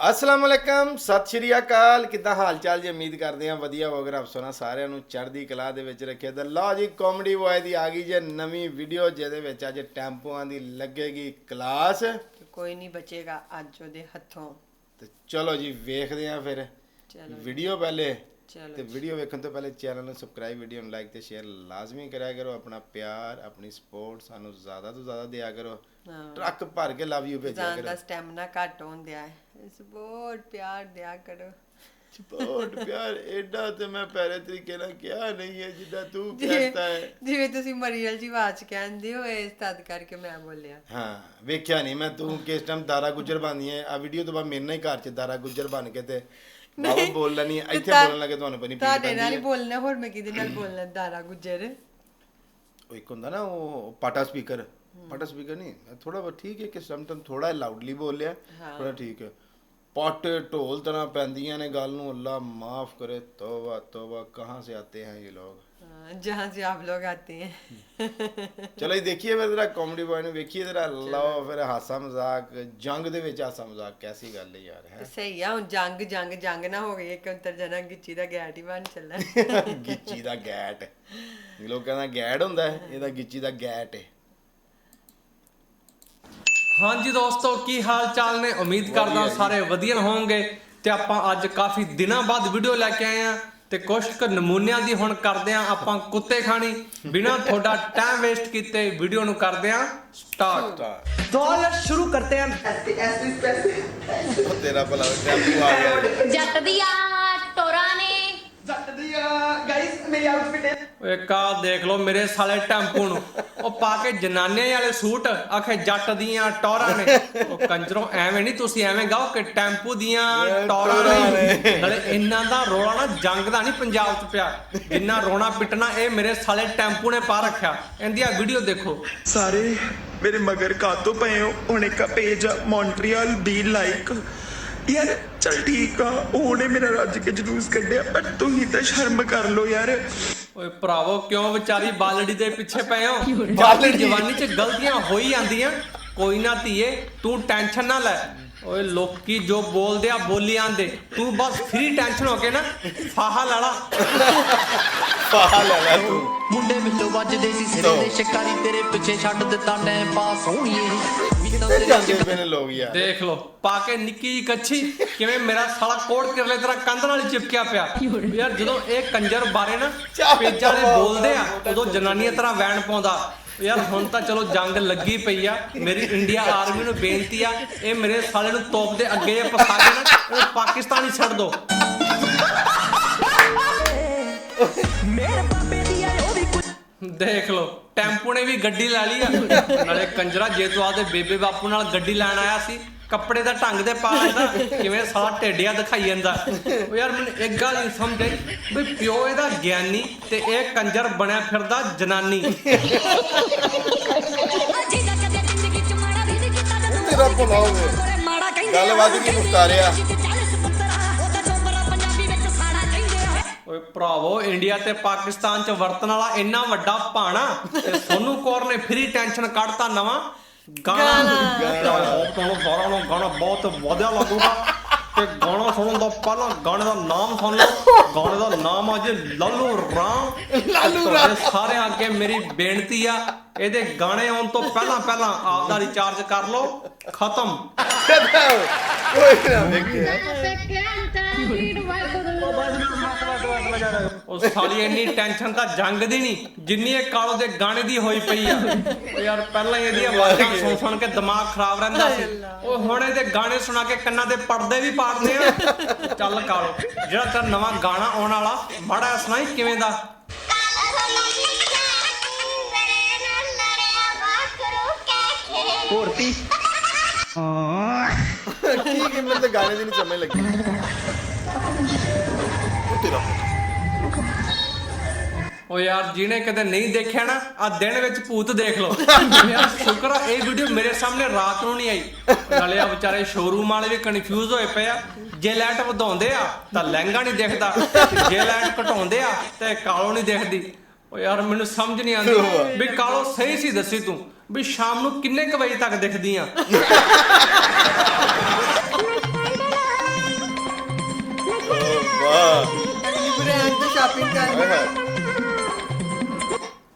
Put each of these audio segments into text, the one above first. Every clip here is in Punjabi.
ਅਸਲਾਮ ਅਲੈਕਮ ਸਤਿ ਸ਼੍ਰੀ ਅਕਾਲ। ਕਿੱਦਾਂ ਹਾਲ ਚਾਲ ਜੀ? ਉਮੀਦ ਕਰਦੇ ਹਾਂ ਵਧੀਆ ਹੋਵੇਗਾ ਆਪ ਸੋਨਾ ਸਾਰਿਆਂ ਨੂੰ ਚੜ੍ਹਦੀ ਕਲਾ ਦੇ ਵਿੱਚ ਰੱਖਿਆ ਤਾਂ ਲਓ ਜੀ ਕਾਮੇਡੀ ਬॉय ਦੀ ਆ ਗਈ ਜੇ ਨਵੀਂ ਵੀਡੀਓ ਜਿਹਦੇ ਵਿੱਚ ਅੱਜ ਟੈਂਪੂਆਂ ਦੀ ਲੱਗੇਗੀ ਕਲਾਸ। ਕੋਈ ਨਹੀਂ ਬਚੇਗਾ ਅੱਜ ਉਹਦੇ ਹੱਥੋਂ। ਤੇ ਚਲੋ ਜੀ ਵੇਖਦੇ ਹਾਂ ਫਿਰ ਚਲੋ ਵੀਡੀਓ ਪਹਿਲੇ। ਤੇ ਵੀਡੀਓ ਵੇਖਣ ਤੋਂ ਪਹਿਲੇ ਚੈਨਲ ਨੂੰ ਸਬਸਕ੍ਰਾਈਬ ਵੀਡੀਓ ਨੂੰ ਲਾਈਕ ਤੇ ਸ਼ੇਅਰ ਲਾਜ਼ਮੀ ਕਰਿਆ ਕਰੋ। ਆਪਣਾ ਪਿਆਰ ਆਪਣੀ ਸਪੋਰਟ ਸਾਨੂੰ ਜ਼ਿਆਦਾ ਤੋਂ ਜ਼ਿਆਦਾ ਦਿਆ ਕਰੋ। ਟਰੱਕ ਭਰ ਕੇ ਲਵ ਯੂ ਭੇਜਿਆ ਕਰੋ। ਦਾ ਸਟੈਮਨਾ ਘੱਟ ਹੁੰਦਿਆ ਹੈ। ਸਪੋਰਟ ਪਿਆਰ ਦਿਆ ਕਰੋ। ਸਪੋਰਟ ਪਿਆਰ। ਐਡਾ ਤੇ ਮੈਂ ਪਹਿਲੇ ਤਰੀਕੇ ਨਾਲ ਕਿਹਾ ਨਹੀਂ ਹੈ ਜਿੱਦਾਂ ਤੂੰ ਕਹਤਾ ਹੈ। ਜਿਵੇਂ ਤੁਸੀਂ ਮਰੀਅਲ ਜੀ ਆਵਾਜ਼ ਕਹਿੰਦੇ ਹੋ ਇਸ ਤਦ ਕਰਕੇ ਮੈਂ ਬੋਲਿਆ। ਹਾਂ ਵੇਖਿਆ ਨਹੀਂ ਮੈਂ ਤੂੰ ਕਿਸ ਟਾਈਮ ਦਾਰਾ ਗੁੱਜਰ ਬਣਦੀ ਹੈ। ਆ ਵੀਡੀਓ ਤੋਂ ਬਾਅਦ ਮੇਰੇ ਨਾਲ ਹੀ ਘਰ ਚ ਦਾਰਾ ਗੁੱਜਰ ਬਣ ਕੇ ਤੇ ਬਾਬਾ ਬੋਲਣਾ ਨਹੀਂ ਇੱਥੇ ਬੋਲਣ ਲੱਗੇ ਤੁਹਾਨੂੰ ਪਤਾ ਨਹੀਂ ਤੁਹਾਡੇ ਨਾਲ ਬੋਲਣਾ ਹੋਰ ਮੈਂ ਕਿਹਦੇ ਨਾਲ ਬੋਲਣਾ ਦਾਰਾ ਗੁੱਜਰ। ਉਹ ਇੱਕ ਹੁੰਦਾ ਨਾ ਉਹ ਪਾਟਾ ਸਪੀਕਰ ਪਾਟਾ ਸਪੀਕਰ ਨਹੀਂ ਥੋੜਾ ਬਹੁਤ ਠੀਕ ਹੈ ਕਿ ਸਮਟਮ ਥੋੜਾ ਲਾਊਡਲੀ ਬੋਲਿਆ ਥੋੜਾ ਠੀਕ ਹੈ। ਪਾਟੇ ਢੋਲ ਤਰ੍ਹਾਂ ਪੈਂਦੀਆਂ ਨੇ ਗੱਲ ਨੂੰ ਅੱਲਾ ਮਾਫ ਕਰੇ ਤੋਬਾ ਤੋਬਾ ਕਹਾਂ ਸੇ ਆਤੇ ਹਨ ਇਹ ਲੋਗ जहाँ से आप लोग आते हैं ਚਲੋ ਇਹ ਦੇਖੀਏ ਫਿਰ ਜਰਾ ਕਾਮੇਡੀ ਬॉय ਨੂੰ ਵੇਖੀਏ ਜਰਾ ਲਓ ਫਿਰ ਹਾਸਾ ਮਜ਼ਾਕ ਜੰਗ ਦੇ ਵਿੱਚ ਹਾਸਾ ਮਜ਼ਾਕ ਕੈਸੀ ਗੱਲ ਹੈ ਯਾਰ ਹੈ? ਸਹੀ ਆ ਹੁਣ ਜੰਗ ਜੰਗ ਜੰਗ ਨਾ ਹੋ ਗਈ ਇੱਕ ਅੰਤਰ ਜਨਾ ਗਿੱਚੀ ਦਾ ਗੈਟ ਹੀ ਬਣ ਚੱਲਾ। ਗਿੱਚੀ ਦਾ ਗੈਟ। ਲੋਕਾਂ ਦਾ ਗੈਟ ਹੁੰਦਾ ਹੈ ਇਹਦਾ ਗਿੱਚੀ ਦਾ ਗੈਟ ਹੈ। ਹਾਂਜੀ ਦੋਸਤੋ ਕੀ ਹਾਲ ਚਾਲ ਨੇ? ਉਮੀਦ ਕਰਦਾ ਸਾਰੇ ਵਧੀਆ ਹੋਵੋਗੇ ਤੇ ਆਪਾਂ ਅੱਜ ਕਾਫੀ ਦਿਨਾਂ ਬਾਅਦ ਵੀਡੀਓ ਲੈ ਕੇ ਆਏ ਆ ਤੇ ਕੁਝ ਕੁ ਨਮੂਨਿਆਂ ਦੀ ਹੁਣ ਕਰਦੇ ਆ ਆਪਾਂ ਕੁੱਤੇ ਖਾਣੀ। ਬਿਨਾ ਤੁਹਾਡਾ ਟਾਈਮ ਵੇਸਟ ਕੀਤੇ ਵੀਡੀਓ ਨੂੰ ਕਰਦੇ ਆ ਸਟਾਰਟ ਦੋ ਯਾਰ ਸ਼ੁਰੂ ਕਰਦੇ ਆ। ਐਸੇ ਪੈਸੇ ਤੇਰਾ ਭਲਾ ਟੈਂਪੂ ਆ ਗਿਆ। ਜੱਟ ਦੀ ਟੋਰਾ ਨੇ ਦੇਖ ਲਓ ਮੇਰੇ ਸਾਲੇ ਟੈਂਪੂ ਨੂੰ। ਉਹ ਪਾ ਕੇ ਜਨਾਨੇ ਵਾਲੇ ਸੂਟ ਆਖੇ ਜੱਟ ਦੀਆਂ ਟੌਰਾਂ ਨੇ। ਉਹ ਕੰਜਰੋਂ ਐਵੇਂ ਨਹੀਂ ਤੁਸੀਂ ਐਵੇਂ ਗਾਓ ਕਿ ਟੈਂਪੂ ਦੀਆਂ ਟੌਰਾਂ ਨੇ। ਨਾਲੇ ਇਹਨਾਂ ਦਾ ਰੋਲਾ ਨਾ ਜੰਗ ਦਾ ਨਹੀਂ ਪੰਜਾਬ 'ਚ ਪਿਆ। ਜਿੰਨਾ ਰੋਣਾ ਪਿੱਟਣਾ ਇਹ ਮੇਰੇ ਸਾਲੇ ਟੈਂਪੂ ਨੇ ਪਾ ਰੱਖਿਆ। ਇਹਦੀ ਆ ਵੀਡੀਓ ਦੇਖੋ। ਸਾਰੇ ਮੇਰੇ ਮਗਰ ਕਾਤੋਂ ਪਏ ਹੋ? ਹੁਣ ਇੱਕ ਪੇਜ ਮੌਂਟਰੀਅਲ ਬੀ ਲਾਈਕ ਯਾਰ ਚਲ ਠੀਕ ਆ ਉਹਨੇ ਮੇਰਾ ਰੱਜ ਕੇ ਜਲੂਸ ਕੱਢਿਆ ਪਰ ਤੁਸੀਂ ਤਾਂ ਸ਼ਰਮ ਕਰ ਲਓ ਯਾਰ। ਓਏ ਭਰਾਵੋ ਕਿਉਂ ਵਿਚਾਰੀ ਬਾਲੜੀ ਦੇ ਪਿੱਛੇ ਪਏ ਹੋ? ਬਾਲੜੀ? ਜਵਾਨੀ 'ਚ ਗਲਤੀਆਂ ਹੋਈ ਜਾਂਦੀਆਂ। ਕੋਈ ਨਾ ਧੀਏ ਤੂੰ ਟੈਨਸ਼ਨ ਨਾ ਲੈ। ਓਏ ਲੋਕੀ ਜੋ ਬੋਲਦੇ ਆ ਬੋਲੀ ਆਂਦੇ ਤੂੰ ਬਸ ਫ੍ਰੀ ਟੈਨਸ਼ਨ ਹੋ ਕੇ ਨਾ ਫਾਹਾ ਲੈ ਲਾ। ਪਾ ਲੈ ਲੈ ਤੂੰ। ਮੁੰਡੇ ਵਿੱਚੋਂ ਵੱਜਦੇ ਸੀ ਸਿਰੇ ਦੇ ਸ਼ਿਕਾਰੀ ਤੇਰੇ ਪਿੱਛੇ ਛੱਡ ਦਿੱਤਾ ਟਾਈਮ ਪਾਸ ਹੋਣੀਏ ਵੀਤਾਂ ਤੇ ਤੇਰੇ ਜਾਂਦੇ ਪਏ ਨੇ ਲੋਕ ਯਾਰ। ਦੇਖ ਲੋ ਪਾ ਕੇ ਨਿੱਕੀ ਜਿਹੀ ਕੱਛੀ ਕਿਵੇਂ ਮੇਰਾ ਸਾਲਾ ਕੋਟ ਕਿਰਲੇ ਤਰ੍ਹਾਂ ਕੰਧ ਨਾਲ ਹੀ ਚਿਪਕਿਆ ਪਿਆ। ਯਾਰ ਜਦੋਂ ਇਹ ਕੰਜਰ ਬਾਰੇ ਨਾ ਪੇਜਾਂ ਦੇ ਬੋਲਦੇ ਆ ਉਦੋਂ ਜਨਾਨੀਆਂ ਤਰ੍ਹਾਂ ਵੈਣ ਪਾਉਂਦਾ। ਯਾਰ ਹੁਣ ਤਾਂ ਚਲੋ ਜੰਗ ਲੱਗੀ ਪਈ ਆ ਮੇਰੀ ਇੰਡੀਆ ਆਰਮੀ ਨੂੰ ਬੇਨਤੀ ਆ ਇਹ ਮੇਰੇ ਸਾਲੇ ਨੂੰ ਤੋਪ ਦੇ ਅੱਗੇ ਪਸਾ ਕੇ ਨਾ ਇਹਨੂੰ ਪਾਕਿਸਤਾਨ ਹੀ ਛੱਡ ਦੋ। ਮੇਰੇ ਬਾਬੇ ਦੀ ਆ ਉਹ ਵੀ ਕੁਝ ਦੇਖ ਲੋ ਟੈਂਪੂ ਨੇ ਵੀ ਗੱਡੀ ਲੈ ਲਈ ਆ। ਨਾਲੇ ਕੰਜਰਾ ਜੇ ਤੂੰ ਆਦੇ ਬੇਬੇ ਬਾਪੂ ਨਾਲ ਗੱਡੀ ਲੈਣ ਆਇਆ ਸੀ। ਕੱਪੜੇ ਦਾ ਢੰਗ ਦੇ ਪਾ ਲੈਂਦਾ ਕਿਵੇਂ ਸਾਲਾ ਢੇਡਿਆ ਦਿਖਾਈ ਜਾਂਦਾ ਉਹ ਯਾਰ ਮੈਨੂੰ ਇੱਕ ਗੱਲ ਨਹੀਂ ਸਮਝ ਆਈ ਵੀ ਪਿਓ ਇਹਦਾ ਗਿਆਨੀ ਤੇ ਇਹ ਕੰਜਰ ਬਣਿਆ ਫਿਰਦਾ ਜਨਾਨੀ ਤੇਰਾ ਭਲਾ ਹੋਵੇ। ਗੱਲ ਵੱਧ ਗਈ ਮੁਖਤਾਰਿਆ। ਓਏ ਭਰਾਵੋ ਇੰਡੀਆ ਤੇ ਪਾਕਿਸਤਾਨ ਚ ਵਰਤਣ ਵਾਲਾ ਇੰਨਾ ਵੱਡਾ ਭਾਣਾ ਤੇ ਸੋਨੂ ਕੌਰ ਨੇ ਫ੍ਰੀ ਟੈਨਸ਼ਨ ਕੱਢਤਾ ਨਵਾਂ ਗਾਣਾ। ਬਹੁਤ ਸਾਰਾ ਨੂੰ ਗਾਣਾ ਬਹੁਤ ਵਧੀਆ ਲੱਗੂਗਾ। ਤੇ ਗਾਣਾ ਸੁਣਨ ਤੋਂ ਪਹਿਲਾਂ ਗਾਣੇ ਦਾ ਨਾਮ ਸੁਣ ਲਓ। ਗਾਣੇ ਦਾ ਨਾਮ ਆ ਜੀ ਲਾਲੂ ਰਾਮ। ਲਾਲੂ ਰਾਮ। ਸਾਰੇ ਅੱਗੇ ਮੇਰੀ ਬੇਨਤੀ ਆ ਇਹਦੇ ਗਾਣੇ ਆਉਣ ਤੋਂ ਪਹਿਲਾਂ ਪਹਿਲਾਂ ਆਪ ਦਾ ਰਿਚਾਰਜ ਕਰ ਲਓ। ਖਤਮ। ਕੋਈ ਨਾ। ਵੇਖਿਆ ਉਹ ਸਾਲੀ ਇੰਨੀ ਟੈਨਸ਼ਨ ਤਾਂ ਜੰਗ ਦੀ ਨਹੀਂ ਜਿੰਨੀ ਇਹ ਕਾਲੋ ਦੇ ਗਾਣੇ ਦੀ ਹੋਈ ਪਈ ਆ। ਉਹ ਯਾਰ ਪਹਿਲਾਂ ਹੀ ਇਹਦੀਆਂ ਆਵਾਜ਼ਾਂ ਸੁਣ ਸੁਣ ਕੇ ਦਿਮਾਗ ਖਰਾਬ ਰਹਿੰਦਾ ਸੀ। ਉਹ ਹੁਣ ਇਹਦੇ ਗਾਣੇ ਸੁਣਾ ਕੇ ਕੰਨਾਂ ਦੇ ਪਰਦੇ ਵੀ ਪਾੜਦੇ ਆ। ਚੱਲ ਕਾਲੋ ਜਿਹੜਾ ਤੇਰਾ ਨਵਾਂ ਗਾਣਾ ਆਉਣ ਵਾਲਾ ਮਾੜਾ ਸੁਣਾਈ ਕਿਵੇਂ ਦਾ? ਹੋਰਤੀ ਕੀ ਕਿ ਮੈਨੂੰ ਤਾਂ ਗਾਣੇ ਦੀ ਨਹੀਂ ਸਮਝ ਲੱਗੀ। ਉਹ ਤੇਰਾ ਉਹ ਯਾਰ ਜਿਹਨੇ ਕਦੇ ਨਹੀਂ ਦੇਖਿਆ ਨਾ ਆ ਦਿਨ ਵਿੱਚ ਭੂਤ ਦੇਖ ਲਓ। ਯਾਰ ਸ਼ੁਕਰ ਆ ਇਹ ਵੀਡੀਓ ਮੇਰੇ ਸਾਹਮਣੇ ਰਾਤ ਨੂੰ ਨਹੀਂ ਆਈ। ਨਾਲੇ ਆ ਵਿਚਾਰੇ ਸ਼ੋਰੂਮ ਵਾਲੇ ਵੀ ਕਨਫਿਊਜ਼ ਹੋਏ ਪਏ ਆ। ਜੇ ਲਾਈਟ ਵਧਾਉਂਦੇ ਆ ਤਾਂ ਲਹਿੰਗਾ ਨਹੀਂ ਦਿਖਦਾ। ਜੇ ਲਾਈਟ ਘਟਾਉਂਦੇ ਆ ਤੇ ਕਾਲੋ ਨਹੀਂ ਦਿਖਦੀ। ਉਹ ਯਾਰ ਮੈਨੂੰ ਸਮਝ ਨਹੀਂ ਆਉਂਦੀ ਵੀ ਕਾਲੋ ਸਹੀ ਸੀ ਦੱਸੀ ਤੂੰ ਵੀ ਸ਼ਾਮ ਨੂੰ ਕਿੰਨੇ ਕੁ ਵਜੇ ਤੱਕ ਦਿਖਦੀ ਆ? ਸ਼ਾਪਿੰਗ ਕਰ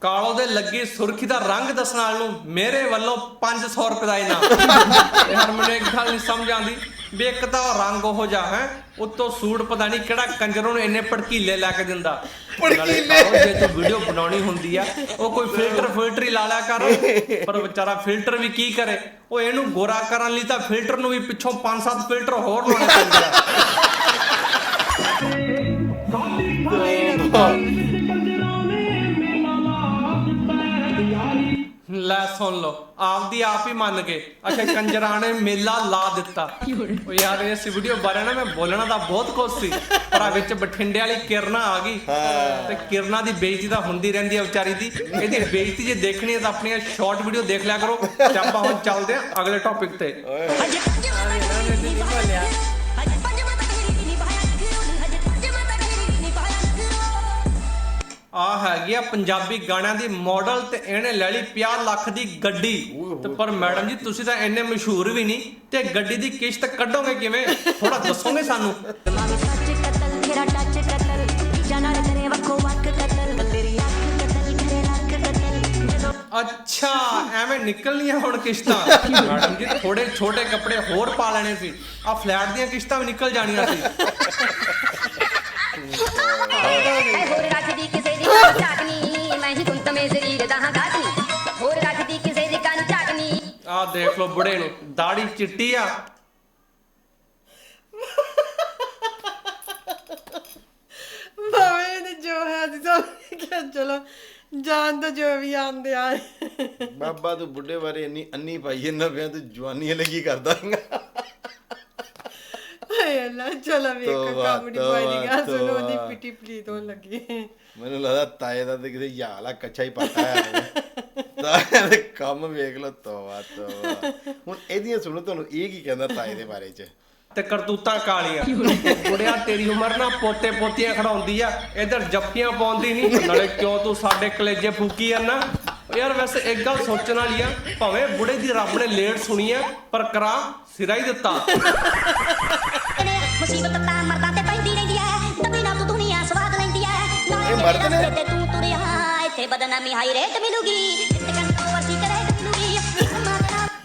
ਕਾਲੋ ਦੇ ਲੱਗੀ ਸੁਰਖੀ ਦਾ ਰੰਗ ਦੱਸਣ ਵਾਲ ਨੂੰ ਮੇਰੇ ਵੱਲੋਂ 500 ਰੁਪਏ ਦਾ ਇਨਾਮ। ਯਾਰ ਮੈਨੂੰ ਇੱਕ ਗੱਲ ਨਹੀਂ ਸਮਝ ਆਉਂਦੀ ਵੀ ਇੱਕ ਤਾਂ ਉਹ ਰੰਗ ਉਹੋ ਜਿਹਾ ਹੈ ਉੱਤੋਂ ਸੂਟ ਪਤਾ ਨਹੀਂ ਕਿਹੜਾ ਕੰਜਰੋਂ ਨੂੰ ਇੰਨੇ ਭੜਕੀਲੇ ਲੈ ਕੇ ਦਿੰਦਾ। ਨਾਲੇ ਕਾਲੋ ਜੇ ਤੂੰ ਵੀਡੀਓ ਬਣਾਉਣੀ ਹੁੰਦੀ ਆ ਉਹ ਕੋਈ ਫਿਲਟਰ ਫਿਲਟਰ ਹੀ ਲਾ ਲਿਆ ਕਰ। ਪਰ ਵਿਚਾਰਾ ਫਿਲਟਰ ਵੀ ਕੀ ਕਰੇ? ਉਹ ਇਹਨੂੰ ਗੋਰਾ ਕਰਨ ਲਈ ਤਾਂ ਫਿਲਟਰ ਨੂੰ ਵੀ ਪਿੱਛੋਂ 5-7 ਫਿਲਟਰ ਹੋਰ ਲਾਉਣੇ ਪੈਂਦੇ ਆ। ਲੈ ਸੁਣ ਲਓ ਆਪਦੀ ਆਪ ਹੀ ਮੰਨ ਕੇ ਅੱਛਾ ਕੰਜਰਾਂ ਨੇ ਮੇਲਾ ਲਾ ਦਿੱਤਾ। ਉਹ ਯਾਰ ਇਸ ਵੀਡੀਓ ਬਾਰੇ ਨਾ ਮੈਂ ਬੋਲਣਾ ਤਾਂ ਬਹੁਤ ਕੁਝ ਸੀ। ਪਰ ਆ ਵਿੱਚ ਬਠਿੰਡੇ ਵਾਲੀ ਕਿਰਨਾ ਆ ਗਈ। ਤੇ ਕਿਰਨਾ ਦੀ ਬੇਇੱਜ਼ਤੀ ਤਾਂ ਹੁੰਦੀ ਰਹਿੰਦੀ ਹੈ ਵਿਚਾਰੀ ਦੀ। ਇਹਦੀ ਬੇਇੱਜ਼ਤੀ ਜੇ ਦੇਖਣੀ ਹੈ ਤਾਂ ਆਪਣੀਆਂ ਸ਼ਾਰਟ ਵੀਡੀਓ ਦੇਖ ਲਿਆ ਕਰੋ। ਤੇ ਆਪਾਂ ਹੁਣ ਚੱਲਦੇ ਹਾਂ ਅਗਲੇ ਟੌਪਿਕ ਤੇ। ਹੈਗੀ ਆ ਪੰਜਾਬੀ ਗਾਣਿਆਂ ਦੀ ਮਾਡਲ ਤੇ ਇਹਨੇ ਲੈ ਲਈ 50 ਲੱਖ ਦੀ ਗੱਡੀ। ਤੇ ਪਰ ਮੈਡਮ ਜੀ ਤੁਸੀਂ ਤਾਂ ਇੰਨੇ ਮਸ਼ਹੂਰ ਵੀ ਨਹੀਂ ਤੇ ਗੱਡੀ ਦੀ ਕਿਸ਼ਤ ਕੱਢੋਗੇ ਕਿਵੇਂ? ਥੋੜਾ ਦੱਸੋਗੇ ਸਾਨੂੰ? ਅੱਛਾ ਐਵੇਂ ਨਿਕਲਣੀਆਂ ਹੁਣ ਕਿਸ਼ਤਾਂ। ਮੈਡਮ ਜੀ ਥੋੜੇ ਛੋਟੇ ਕੱਪੜੇ ਹੋਰ ਪਾ ਲੈਣੇ ਸੀ। ਆ ਫਲੈਟ ਦੀਆਂ ਕਿਸ਼ਤਾਂ ਵੀ ਨਿਕਲ ਜਾਣੀਆਂ ਸੀ। ਦੇਖ ਲਓ ਬੁੜੇ ਨੂੰ। ਦਾੜੀ ਚਿੱਟੀ ਆ। ਭਾਵੇਂ ਤੇ ਜੋ ਹੈ ਤੇ ਸਭ ਕਿਹਾ ਚਲੋ ਜਾਨ ਤਾਂ ਜੋ ਵੀ ਆਂਦੇ ਆ। ਬਾਬਾ ਤੂੰ ਬੁੱਢੇ ਬਾਰੇ ਇੰਨੀ ਅੰਨੀ ਪਾਈ ਇਹਨਾਂ ਪਿਆ ਤੂੰ ਜਵਾਨੀ ਕੀ ਕਰਦਾ ਹਾਏ ਅੱਲਾ ਚਲੋ ਵੇਖ ਤੋਬਾ, ਕਾਮੜੀ ਪਾਈ ਦੀ ਤੋਬਾ, ਸੁਣੋ ਉਹਦੀ ਤੋਬਾ। ਪਿੱਟੀ ਪਲੀਤ ਹੋਣ ਲੱਗੀ। ਮੈਨੂੰ ਲੱਗਦਾ ਤਾਏ ਦਾ ਤੇ ਕਿਤੇ ਯਾਲਾ ਕੱਚਾ ਹੀ ਪਾਟਾ ਆ। ਤਾਏ ਦੇ ਕੰਮ ਵੇਖ ਲੋ ਤੋਵਾ ਤੋਵਾ ਹੁਣ ਇਹਦੀਆਂ ਸੁਣੋ ਤੁਹਾਨੂੰ ਇਹ ਕੀ ਕਹਿੰਦਾ ਤਾਏ ਦੇ ਬਾਰੇ ਚ? ਤੇ ਕਰਤੂਤਾਂ ਕਾਲੀਆਂ। ਬੁੜਿਆ ਤੇਰੀ ਉਮਰ ਨਾ ਪੋਤੇ ਪੋਤੀਆਂ ਖੜਾਉਂਦੀ ਆ। ਇਧਰ ਜੱਫੀਆਂ ਪਾਉਂਦੀ ਨਹੀਂ ਨਾਲੇ ਕਿਉਂ ਤੂੰ ਸਾਡੇ ਕਲੇਜੇ ਫੂਕੀ ਆ ਨਾ ਯਾਰ ਵੈਸੇ ਇੱਕ ਗੱਲ ਸੋਚਣ ਵਾਲੀ ਆ ਭਾਵੇਂ ਬੁੜੇ ਦੀ ਰੱਬ ਨੇ ਲੇਟ ਸੁਣੀ ਆ ਪਰ ਕਰਾ ਸਿਰਾ ਹੀ ਦਿੱਤਾ। ਨੇ ਮੁਸੀਬਤ ਤਾਂ ਮਰਦਾਂ ਤੇ ਪੈਂਦੀ ਰਹਿੰਦੀ ਐ ਦਬੀ ਨਾ ਤੂੰ ਦੁਨੀਆ ਸਵਾਦ ਲੈਂਦੀ ਐ ਨਾਲੇ ਇਹ ਮਰਦ ਨੇ? ਤੇਰੇ ਤੇ ਤੂੰ ਤੁਰਿਆ ਇੱਥੇ ਬਦਨਾਮੀ ਹਾਈ ਰੇਟ ਮਿਲੂਗੀ।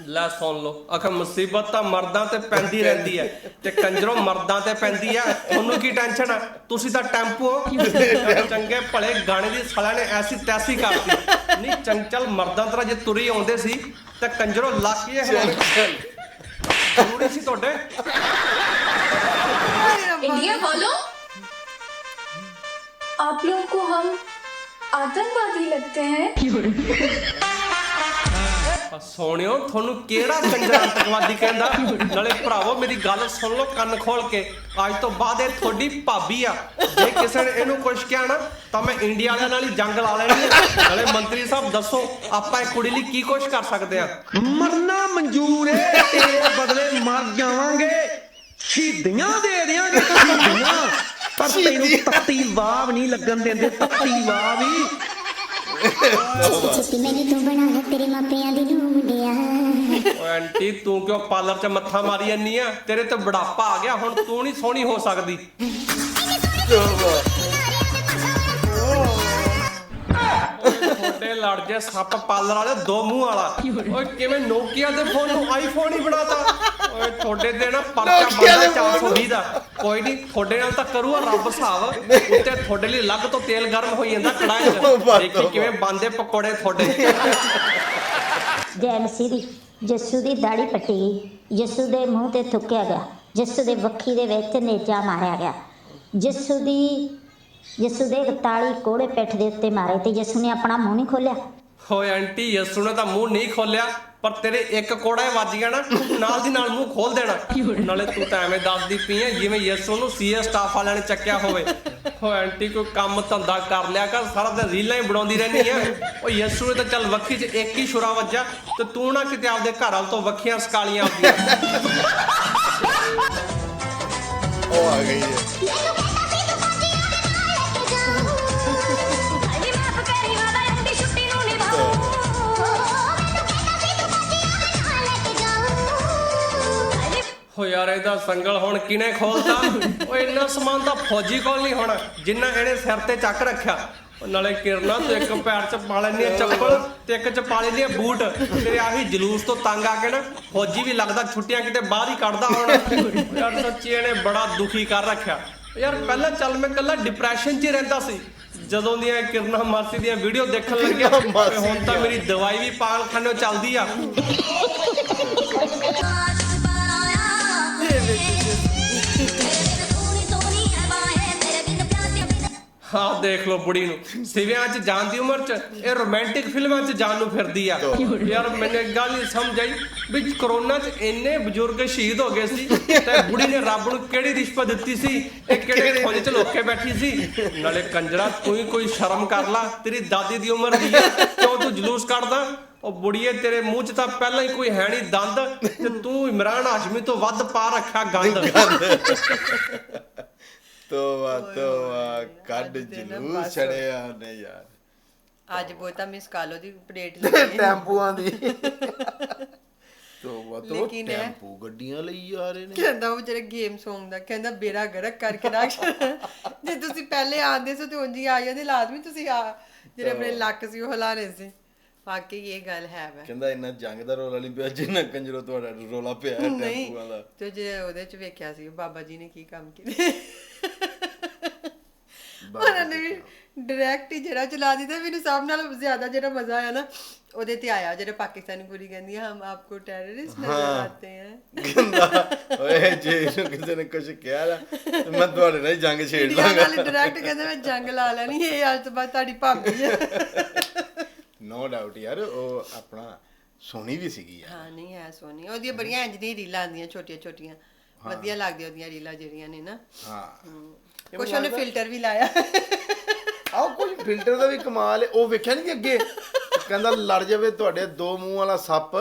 ਲੈ ਸੁਣ ਲਓ ਆਖਰ ਮੁਸੀਬਤ ਤਾਂ ਮਰਦਾਂ ਤੇ ਪੈਂਦੀ ਰਹਿੰਦੀ ਹੈ ਤੇ ਕੰਜਰੋਂ ਮਰਦਾਂ ਤੇ ਪੈਂਦੀ ਆ ਤੁਹਾਨੂੰ ਕੀ ਟੈਨਸ਼ਨ ਆ ਤੁਸੀਂ ਤਾਂ ਟੈਂਪੂ ਹੋ ਚੰਗੇ ਭਲੇ ਗਾਣੇ ਦੀ ਸਾਲਿਆਂ ਨੇ ਐਸੀ ਤੈਸੀ ਕਰਤੀ ਨਹੀਂ ਚੰਚਲ ਮਰਦਾਂ ਤਰ੍ਹਾਂ ਜੇ ਤੁਰੀ ਆਉਂਦੇ ਸੀ ਤੇ ਕੰਜਰੋਂ ਲੱਕ ਇਹ ਹਿਲਾਉਣੇ ਜ਼ਰੂਰੀ ਸੀ ਤੁਹਾਡੇ इंडिया फॉलो आप लोगों को हम आतंकवादी लगते हैं ਆ ਸੋਹਣਿਓ ਤੁਹਾਨੂੰ ਕਿਹੜਾ ਕੰਜਰ ਅੰਤਕਵਾਦੀ ਕਹਿੰਦਾ? ਨਾਲੇ ਭਰਾਵੋ ਮੇਰੀ ਗੱਲ ਸੁਣ ਲਓ ਕੰਨ ਖੋਲ ਕੇ। ਅੱਜ ਤੋਂ ਬਾਅਦ ਇਹ ਤੁਹਾਡੀ ਭਾਬੀ ਆ। ਜੇ ਕਿਸੇ ਨੇ ਇਹਨੂੰ ਕੁਝ ਕਿਹਾ ਨਾ ਤਾਂ ਮੈਂ ਇੰਡੀਆ ਵਾਲਿਆਂ ਨਾਲ ਹੀ ਜੰਗ ਲਾ ਲੈਣੀ ਆ। ਨਾਲੇ ਮੰਤਰੀ ਸਾਹਿਬ ਦੱਸੋ ਆਪਾਂ ਇਹ ਕੁੜੀ ਲਈ ਕੀ ਕੁਝ ਕਰ ਸਕਦੇ ਆ? ਮਰਨਾ ਮਨਜ਼ੂਰ ਏ ਤੇਰੇ ਬਦਲੇ ਮਰ ਜਾਵਾਂਗੇ। ਸ਼ਹੀਦੀਆਂ ਦੇ ਦਿਆਂਗੇ ਸ਼ਹੀਦੀਆਂ ਪਰ ਤੈਨੂੰ ਤੱਤੀ ਵਾਵ ਨਹੀਂ ਲੱਗਣ ਦਿੰਦੇ ਤੱਤੀ ਵਾਵ ਹੀ ਛੁੱਟੀ ਮੈਨੂੰ ਤੂੰ ਬਣਾ ਲੈ ਤੇਰੇ ਮਾਪਿਆਂ ਦੀ ਨੂੰ ਮੁੰਡਿਆ ਓਏ ਆਂਟੀ ਤੂੰ ਕਿਉਂ ਪਾਰਲਰ 'ਚ ਮੱਥਾ ਮਾਰੀ ਜਾਂਦੀ ਆ? ਤੇਰੇ ਤੇ ਬੁਢਾਪਾ ਆ ਗਿਆ ਹੁਣ ਤੂੰ ਨਹੀਂ ਸੋਹਣੀ ਹੋ ਸਕਦੀ। ਤੁਹਾਡੇ ਲੜ ਜੇ ਸੱਪ ਪਾਲਰ ਵਾਲੇ ਦੋ ਮੂੰਹ ਵਾਲਾ। ਓਏ ਕਿਵੇਂ ਨੋਕੀਆ ਦੇ ਫੋਨ ਨੂੰ ਆਈਫੋਨ ਹੀ ਬਣਾਤਾ? ਓਏ ਤੁਹਾਡੇ ਤੇ ਨਾ ਪਰਚਾ Nokia ਦੇ ਬਣਦਾ phone 420 ਦਾ। ਕੋਈ ਨਹੀਂ ਤੁਹਾਡੇ ਨਾਲ ਤਾਂ ਕਰੂਗਾ ਰੱਬ ਹਿਸਾਬ। ਉੱਤੇ ਤੁਹਾਡੇ ਲਈ ਅਲੱਗ ਤੋਂ ਤੇਲ ਗਰਮ ਹੋਈ ਜਾਂਦਾ ਕੜਾਈ 'ਚ ਦੇਖੀ ਕਿਵੇਂ ਬੰਦੇ ਪਕੌੜੇ ਤੁਹਾਡੇ। ਜੈਮਸੀ ਦੀ ਜੱਸੂ ਦੀ ਦਾੜੀ ਪੱਟੀ ਗਈ। ਜੱਸੂ ਦੇ ਮੂੰਹ ਤੇ ਥੁੱਕਿਆ ਗਿਆ। ਜੱਸੂ ਦੇ ਵੱਖੀ ਦੇ ਵਿੱਚ ਨੇਜਾ ਮਾਰਿਆ ਗਿਆ। ਜੱਸੂ ਦੀ ਜੱਸੂ ਦੇ 41 ਕੋੜੇ ਪਿੱਠ ਦੇ ਉੱਤੇ ਮਾਰੇ ਤੇ ਜੱਸੂ ਨੇ ਆਪਣਾ ਮੂੰਹ ਨਹੀਂ ਖੋਲਿਆ ਓਏ ਆਂਟੀ ਯਸੂ ਨੇ ਤਾਂ ਮੂੰਹ ਨਹੀਂ ਖੋਲਿਆ, ਪਰ ਤੇਰੇ ਇੱਕ ਕੋੜਾ ਵੱਜ ਗਿਆ ਨਾ, ਨਾਲ ਦੀ ਨਾਲ ਮੂੰਹ ਖੋਲ ਦੇਣਾ। ਨਾਲੇ ਤੂੰ ਤਾਂ ਐਵੇਂ ਦੱਸਦੀ ਪਈ ਐ ਜਿਵੇਂ ਯਸੂ ਨੂੰ ਸੀਐਸ ਸਟਾਫ ਵਾਲਿਆਂ ਨੇ ਚੱਕਿਆ ਹੋਵੇ। ਓਏ ਆਂਟੀ, ਕੋਈ ਕੰਮ ਧੰਦਾ ਕਰ ਲਿਆ ਕਰ, ਸਾਰਾ ਦਿਨ ਰੀਲਾਂ ਹੀ ਬਣਾਉਂਦੀ ਰਹਿੰਦੀ ਐ ਉਹ ਯਸੂ ਨੇ ਤਾਂ ਚੱਲ ਵੱਖੀ 'ਚ ਇੱਕ ਹੀ ਛੁਰਾ ਵੱਜਾ ਤੇ ਤੂੰ ਨਾ ਕਿਤੇ ਆਪਦੇ ਘਰ ਵਾਲ ਤੋਂ ਵੱਖੀਆਂ ਸਕਾਲੀਆਂ ਆਉਂਦੀਆਂ। ਉਹ ਆ ਗਈ ਹੈ ਯਾਰ ਇਹਦਾ ਸੰਗਲ ਹੁਣ ਕਿਨੇ ਖੋਲਤਾ? ਓ ਇੰਨਾ ਸਮਾਨ ਤਾਂ ਫੌਜੀ ਕੋਲ ਨਹੀਂ ਹੋਣਾ। ਜਿੰਨਾ ਇਹਨੇ ਸਿਰ ਤੇ ਚੱਕ ਰੱਖਿਆ। ਉਹ ਨਾਲੇ ਕਿਰਨਾ ਤੂੰ ਇੱਕ ਪੈਰ 'ਚ ਪਾ ਆ ਚੱਪਲ ਤੇ ਇੱਕ 'ਚ ਪਾ ਆ ਬੂਟ। ਤੇਰੇ ਆਹੀ ਜਲੂਸ ਤੋਂ ਤੰਗ ਆ ਕੇ ਨਾ ਫੌਜੀ ਵੀ ਲੱਗਦਾ ਛੁੱਟੀਆਂ ਕਿਤੇ ਬਾਹਰ ਹੀ ਕੱਢਦਾ ਹੁਣ। ਯਾਰ ਸੱਚੀ ਇਹਨੇ ਬੜਾ ਦੁਖੀ ਕਰ ਰੱਖਿਆ। ਯਾਰ ਪਹਿਲਾਂ ਚੱਲ ਮੈਂ ਕੱਲਾ ਡਿਪਰੈਸ਼ਨ 'ਚ ਹੀ ਰਹਿੰਦਾ ਸੀ। ਜਦੋਂ ਦੀਆਂ ਕਿਰਨਾ ਮਾਸੀ ਦੀਆਂ ਵੀਡੀਓ ਦੇਖਣ ਲੱਗਿਆ ਹੁਣ ਤਾਂ। ਮੇਰੀ ਦਵਾਈ ਵੀ ਪਾਗਲਖਾਨੇ ਚੱਲਦੀ ਆ। ਹਾਂ ਦੇਖ ਲਓ ਬੁੜੀ ਨੂੰ। ਸਿਵਿਆਂ 'ਚ ਜਾਣ ਦੀ ਉਮਰ 'ਚ ਇਹ ਰੋਮਾਂਟਿਕ ਫਿਲਮਾਂ 'ਚ ਜਾਣ ਨੂੰ ਫਿਰਦੀ ਆ। ਯਾਰ ਮੈਨੂੰ ਇੱਕ ਗੱਲ ਨਹੀਂ ਸਮਝ ਆਈ ਵੀ ਕਰੋਨਾ 'ਚ ਇੰਨੇ ਬਜ਼ੁਰਗ ਸ਼ਹੀਦ ਹੋ ਗਏ ਸੀ ਤੇ ਬੁੜੀ ਨੇ ਰੱਬ ਨੂੰ ਕਿਹੜੀ ਰਿਸ਼ਵਤ ਦਿੱਤੀ ਸੀ? ਇਹ ਕਿਹੜੇ ਖੁੰਝ 'ਚ ਲੋਕੇ ਬੈਠੀ ਸੀ? ਨਾਲੇ ਕੰਜਰਾ ਹੀ ਕੋਈ ਸ਼ਰਮ ਕਰ ਲਾ ਤੇਰੀ ਦਾਦੀ ਦੀ ਉਮਰ ਦੀ ਆ। ਕਿਉਂ ਤੂੰ ਜਲੂਸ ਕੱਢਦਾ? ਉਹ ਬੁੜੀਏ ਤੇਰੇ ਮੂੰਹ 'ਚ ਤਾਂ ਪਹਿਲਾਂ ਹੀ ਕੋਈ ਹੈ ਨਹੀਂ ਦੰਦ ਤੇ ਤੂੰ ਇਮਰਾਨ ਹਾਸ਼ਮੀ ਤੋਂ ਵੱਧ ਪਾ ਰੱਖਿਆ ਗੰਦ। ਤੋਵਾ ਤੋਵਾ ਕੱਢ ਨਾ ਬਸ। ਛੜਿਆ ਨੇ ਯਾਰ। ਅੱਜ ਬਹੁਤਾ ਮਿਸ ਕਾਲੋ ਦੀ ਪਲੇਟ ਲਈ। ਟੈਂਪੂਆਂ ਦੀ। ਤੋਵਾ ਤੋ ਟੈਂਪੂ ਗੱਡੀਆਂ ਲਈ ਜਾ ਰਹੇ ਨੇ ਕਹਿੰਦਾ ਉਹ ਜਿਹੜੇ ਗੇਮ ਸੌਂਗ ਦਾ ਕਹਿੰਦਾ ਬੇੜਾ ਗਰਕ ਕਰਕੇ ਰੱਖ। ਜੇ ਤੁਸੀਂ ਪਹਿਲੇ ਆਂਦੇ ਸੀ ਤੇ ਉਂਝ ਹੀ ਆ ਜਾਂਦੇ ਲਾਜ਼ਮੀ ਤੁਸੀਂ ਆ ਜਿਹੜੇ ਆਪਣੇ ਲੱਕ ਸੀ ਉਹ ਹਿਲਾਣੇ ਸੀ। ਵਾਕਈ ਇਹ ਗੱਲ ਹੈ ਵਾ ਕਹਿੰਦਾ ਇੰਨਾ ਜੰਗ ਦਾ ਰੋਲਾ ਨਹੀਂ ਪਿਆ ਜਿੰਨਾ ਕੰਜਰੋ ਤੁਹਾਡਾ ਰੋਲਾ ਪਿਆ ਹੈ ਨਹੀਂ ਟੈਂਪੂਆਂ ਦਾ ਤੇ ਜੇ ਉਹਦੇ ਚ ਵੇਖਿਆ ਸੀ ਬਾਬਾ ਜੀ ਨੇ ਕੀ ਕੰਮ ਕੀਤਾ। ਉਹਨਾਂ ਨੇ ਵੀ ਡਾਇਰੈਕਟ ਹੀ ਜਿਹੜਾ ਚਲਾ ਦਿੱਤਾ ਮੈਨੂੰ ਸਭ ਨਾਲ ਜ਼ਿਆਦਾ ਜਿਹੜਾ ਮਜ਼ਾ ਆਇਆ ਨਾ ਉਹਦੇ ਤੇ ਆਇਆ ਜਿਹੜਾ ਪਾਕਿਸਤਾਨੀ ਕੁੜੀ ਕਹਿੰਦੀ ਹੈ ਹਮ ਆਪਕੋ ਟੈਰਰਿਸਟ ਨਜ਼ਰ ਆਤੇ ਹੈ। ਕਹਿੰਦਾ ਓਏ ਜੇ ਇਹਨੂੰ ਕਿਸੇ ਨੇ ਕੁਝ ਕਿਹਾ ਨਾ ਤੇ ਮੈਂ ਤੁਹਾਡੇ ਨਾਲ ਹੀ ਜੰਗ ਛੇੜ ਇੰਡੀਆ ਲਾਂਗਾ। ਨਾਲ ਡਾਇਰੈਕਟ ਕਹਿੰਦਾ ਮੈਂ ਜੰਗ ਲਾ ਲੈਣੀ ਇਹ ਅੱਜ ਤੋਂ ਬਾਅਦ ਤੁਹਾਡੀ ਭਾਬੀ ਹੈ। ਨੋ ਡਾਊਟ ਯਾਰ ਉਹ ਆਪਣਾ ਸੋਹਣੀ ਵੀ ਸੀਗੀ ਯਾਰ। ਹਾਂ ਨਹੀਂ ਹੈ ਸੋਨੀ ਉਹਦੀਆਂ ਬੜੀਆਂ ਇੰਜ ਦੀਆਂ ਰੀਲਾਂ ਆਉਂਦੀਆਂ ਛੋਟੀਆਂ ਛੋਟੀਆਂ। ਵਧੀਆ ਲੱਗਦੀਆਂ ਉਹਦੀਆਂ ਰੀਲਾਂ ਜਿਹੜੀਆਂ ਨੇ ਨਾ। ਹਾਂ। ਕੁਛ ਉਹਨੇ ਫਿਲਟਰ ਵੀ ਲਾਇਆ। ਆਹ ਕੋਈ ਫਿਲਟਰ ਦਾ ਵੀ ਕਮਾਲ ਹੈ ਉਹ ਵੇਖਿਆ ਨਹੀਂ ਅੱਗੇ? ਕਹਿੰਦਾ ਲੜ ਜਾਵੇ ਤੁਹਾਡੇ ਦੋ ਮੂੰਹ ਵਾਲਾ ਸੱਪ।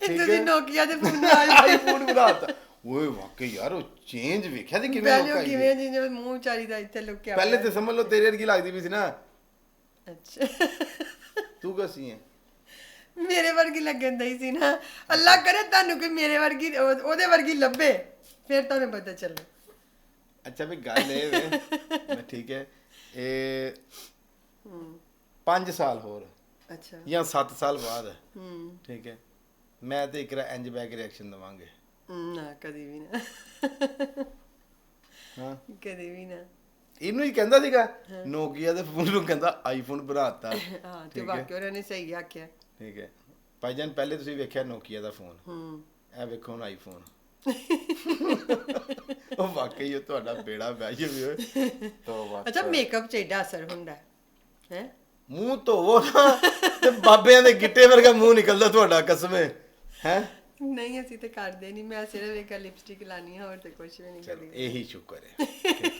ਠੀਕ ਤੁਸੀਂ ਹੈ? ਨੋਕੀਆ ਦੇ ਫੋਨ ਨਾਲ ਆਈਫੋਨ ਵਧਾਤਾ ਓਏ ਵਾਕਈ ਯਾਰ ਉਹ ਚੇਂਜ ਵੇਖਿਆ ਤੇ ਕਿਵੇਂ ਲੋਕਾਂ ਕਿਵੇਂ ਜਿਵੇਂ ਮੂੰਹ ਚਾਰੀ ਦਾ ਇੱਥੇ ਲੁਕਿਆ ਪਹਿਲੇ। ਤੇ ਸਮਝ ਲਓ ਤੇਰੇ ਵਰਗੀ ਲੱਗਦੀ ਵੀ ਸੀ ਨਾ। ਅੱਛਾ। ਤੂੰ ਕਸੀ ਹੈ ਮੇਰੇ ਵਰਗੀ ਲੱਗਣ ਦਈ ਸੀ ਨਾ। ਅੱਲਾ ਕਰੇ ਤੁਹਾਨੂੰ ਕੋਈ ਮੇਰੇ ਵਰਗੀ ਉਹ- ਉਹਦੇ ਵਰਗੀ ਲੱਭੇ ਫਿਰ ਤੁਹਾਨੂੰ ਪਤਾ ਚੱਲੇ। ਅੱਛਾ ਵੀ ਗੱਲ ਇਹ ਵੇ। ਮੈਂ ਠੀਕ ਹੈ ਇਹ 5 ਸਾਲ ਹੋਰ। ਅੱਛਾ। ਜਾਂ 7 ਸਾਲ ਬਾਅਦ। ਹੂੰ। ਠੀਕ ਹੈ ਮੈਂ ਤੇ ਇਕਰਾ ਇੰਜ ਬੈਕ ਰਿਐਕਸ਼ਨ ਦਵਾਂਗੇ। ਨਾ ਕਦੀ ਵੀ ਨਾ। ਹਾਂ। ਕਦੀ ਵੀ ਨਾ। ਇਹਨੂੰ ਹੀ ਕਹਿੰਦਾ ਸੀਗਾ ਨੋਕੀਆ ਦੇ ਫੋਨ ਨੂੰ ਕਹਿੰਦਾ ਆਈਫੋਨ ਬਣਾਤਾ। ਹਾਂ ਤੇ ਵਾਕਿਆ ਉਹਨਾਂ ਨੇ ਸਹੀ ਆਖਿਆ। ਠੀਕ ਹੈ। ਭਾਈਜਾਨ ਪਹਿਲੇ ਤੁਸੀਂ ਵੇਖਿਆ ਨੋਕੀਆ ਦਾ ਫੋਨ ਹੂੰ। ਇਹ ਵੇਖੋ ਹੁਣ ਆਈਫੋਨ ਉਹ ਵਾਕਈ ਉਹ ਤੁਹਾਡਾ ਬੇੜਾ ਬਹਿ ਜਾਵੇ ਓਏ ਤੋਬਾ ਅੱਛਾ ਮੇਕਅਪ 'ਚ ਏਡਾ ਅਸਰ ਹੁੰਦਾ ਹੈ ਹੈ? ਮੂੰਹ ਧੋਵੋ ਨਾ ਤੇ ਬਾਬਿਆਂ ਦੇ ਗਿੱਟੇ ਵਰਗਾ ਮੂੰਹ ਨਿਕਲਦਾ ਤੁਹਾਡਾ ਕਸਮੇ ਹੈ? ਨਹੀਂ ਅਸੀਂ ਤੇ ਕਰਦੇ ਨਹੀਂ। ਮੈਂ ਸਿਰਫ ਇੱਕ ਲਿਪਸਟਿਕ ਲਾਣੀ ਹੋਰ ਤੇ ਕੁਝ ਵੀ ਨਹੀਂ ਕਰਦੀ। ਇਹੀ ਸ਼ੁਕਰ ਹੈ।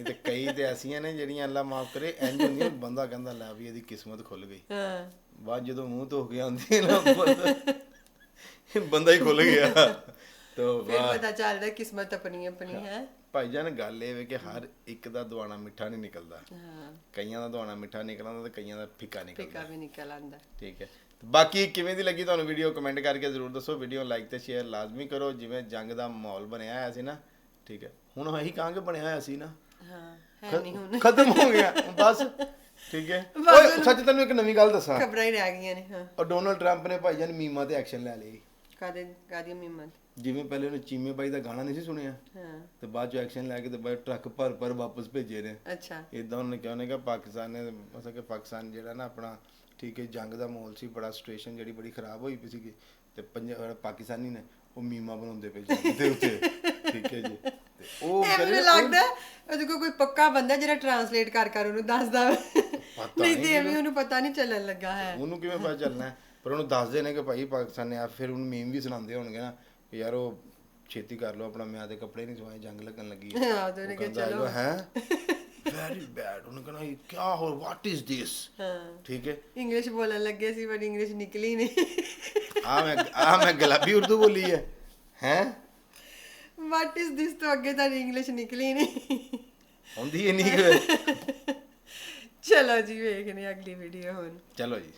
ਠੀਕ ਹੈ। ਨਹੀਂ ਤੇ ਕਈ ਤੇ ਐਸੀਆਂ ਨੇ ਜਿਹੜੀਆਂ ਅੱਲਾ ਮਾਫ ਕਰੇ ਇੰਜ ਹੁੰਦੀਆਂ ਬੰਦਾ ਕਹਿੰਦਾ ਲੈ ਵੀ ਇਹਦੀ ਕਿਸਮਤ ਖੁੱਲ ਗਈ। ਹਾਂ। ਬਾਅਦ ਜਦੋਂ ਮੂੰਹ ਧੋ ਕੇ ਆਉਂਦੀ ਹੈ ਨਾ ਬੰਦਾ ਬੰਦਾ ਹੀ ਖੁੱਲ ਗਿਆ। ਤੋ ਫਿਰ ਪਤਾ ਚੱਲਦਾ ਕਿਸਮਤ ਆਪਣੀ ਆਪਣੀ ਹੈ। ਭਾਈਜਾਨ ਗੱਲ ਇਹ ਵੇ ਕਿ ਹਰ ਇੱਕ ਦਾ ਦਵਾਣਾ ਮਿੱਠਾ ਨਹੀਂ ਨਿਕਲਦਾ। ਹਾਂ। ਕਈਆਂ ਦਾ ਦਵਾਣਾ ਮਿੱਠਾ ਨਿਕਲਦਾ ਤੇ ਕਈਆਂ ਦਾ ਫਿੱਕਾ ਨਿਕਲਦਾ। ਫਿੱਕਾ ਵੀ ਨਿਕਲ ਆਂਦਾ। ਠੀਕ ਹੈ। ਬਾਕੀ ਕਿਵੇਂ ਦੀ ਲੱਗੀ ਤੁਹਾਨੂੰ ਵੀਡੀਓ ਕਮੈਂਟ ਕਰਕੇ ਜ਼ਰੂਰ ਦੱਸੋ। ਵੀਡੀਓ ਲਾਈਕ ਤੇ ਸ਼ੇਅਰ ਲਾਜ਼ਮੀ ਕਰੋ। ਜਿਵੇਂ ਜੰਗ ਦਾ ਮਾਹੌਲ ਬਣਿਆ ਹੋਇਆ ਸੀ ਨਾ ਠੀਕ ਹੈ। ਹੁਣ ਇਹੀ ਕਹਾਂਗੇ ਬਣਿਆ ਹੋਇਆ ਸੀ ਨਾ। ਹਾਂ ਹੈ ਨਹੀਂ ਹੁਣ। ਖਤਮ ਹੋ ਗਿਆ। ਬਸ ਠੀਕ ਹੈ। ਓਏ ਸੱਚ ਤੈਨੂੰ ਇੱਕ ਨਵੀਂ ਗੱਲ ਦੱਸਾਂ। ਖਬਰਾਂ ਹੀ ਰਹਿ ਗਈਆਂ ਨੇ ਹਾਂ। ਉਹ ਡੋਨਲਡ ਟਰੰਪ ਨੇ ਭਾਈਜਾਨ ਮੀਮਾ ਤੇ ਐਕਸ਼ਨ ਲੈ ਲਈ। ਕਾਦੇ ਕਾਦੀ ਮਿਮਤ ਜਿਵੇਂ ਪਹਿਲੇ ਉਹਨੇ ਚੀਮੇ ਬਾਈ ਦਾ ਗਾਣਾ ਨਹੀਂ ਸੀ ਸੁਣਿਆ ਹਾਂ। ਤੇ ਬਾਅਦ ਚ ਐਕਸ਼ਨ ਲੈ ਕੇ ਤੇ ਬਾਈ ਟਰੱਕ ਭਰ ਭਰ ਵਾਪਸ ਭੇਜੇ ਨੇ। ਅੱਛਾ। ਇਦਾਂ ਉਹਨੇ ਕਿਹਾ ਉਹਨੇ ਕਿਹਾ ਪਾਕਿਸਤਾਨ ਨੇ ਮਤਲਬ ਕਿ ਪਾਕਿਸਤਾਨ ਜਿਹੜਾ ਨਾ ਆਪਣਾ ਠੀਕ ਹੈ ਜੰਗ ਦਾ ਮਾਹੌਲ ਸੀ ਬੜਾ ਸਿਚੁਏਸ਼ਨ ਜਿਹੜੀ ਬੜੀ ਖਰਾਬ ਹੋਈ ਪਈ ਸੀਗੀ ਤੇ ਪਾਕਿਸਤਾਨੀ ਨੇ ਉਹ ਮੀਮਾ ਬਣਾਉਂਦੇ ਪਏ ਜੰਗ ਦੇ ਉੱਤੇ। ਠੀਕ ਹੈ ਜੀ। ਤੇ ਉਹ ਮੈਨੂੰ ਲੱਗਦਾ ਉਹਦੇ ਕੋਲ ਕੋਈ ਪੱਕਾ ਬੰਦਾ ਜਿਹੜਾ ਟਰਾਂਸਲੇਟ ਕਰ ਕਰ ਉਹਨੂੰ ਦੱਸਦਾ। ਨਹੀਂ ਤੇ ਐਵੇਂ ਉਹਨੂੰ ਪਤਾ ਨਹੀਂ ਚੱਲਣ ਲੱਗਾ ਹੈ। ਉਹਨੂੰ ਕਿਵੇਂ ਪਤਾ ਚੱਲਣਾ ਹੈ? ਪਰ ਉਹਨੂੰ ਦੱਸਦੇ ਨੇ ਕਿ ਭਾਈ ਪਾਕਿਸਤਾਨ ਨੇ ਆ ਫਿਰ ਉਹਨੂੰ ਮੀਮ ਵੀ ਸੁਣਾਉਂਦੇ ਹੋਣਗੇ ਨਾ ਕਿ ਯਾਰ ਉਹ ਛੇਤੀ ਕਰ ਲਓ ਆਪਣਾ ਮਿਆਂ ਦੇ ਕੱਪੜੇ ਨਹੀਂ ਸਵਾਏ ਜੰਗ ਲੱਗਣ ਲੱਗੀ ਹੈ। ਹਾਂ ਤੇ ਉਹਨੇ ਕਿਹਾ ਚਲੋ। ਹੈ? ਵੈਰੀ ਬੈਡ ਉਹਨੇ ਕਹਣਾ ਇਹ ਕੀ ਹੋ ਵਾਟ ਇਜ਼ ਹਾਂ। ਠੀਕ ਹੈ? ਇੰਗਲਿਸ਼ ਬੋਲਣ ਲੱਗੇ ਸੀ ਪਰ ਇੰਗਲਿਸ਼ ਨਿਕਲੀ ਨਹੀਂ। ਆ ਮੈਂ ਆ ਮੈਂ ਗੁਲਾਬੀ ਉਰਦੂ ਬੋਲੀ ਹੈ। ਹੈ? ਵਾਟ ਇਜ਼ ਦਿਸ ਤੋਂ ਅੱਗੇ ਤਾਂ ਇੰਗਲਿਸ਼ ਨਿਕਲੀ ਨਹੀਂ ਹੁੰਦੀ ਨਹੀਂ ਕਿ। ਚਲੋ ਜੀ ਵੇਖਨੇ ਅਗਲੀ ਵੀਡੀਓ ਹੁਣ। ਚਲੋ ਜੀ।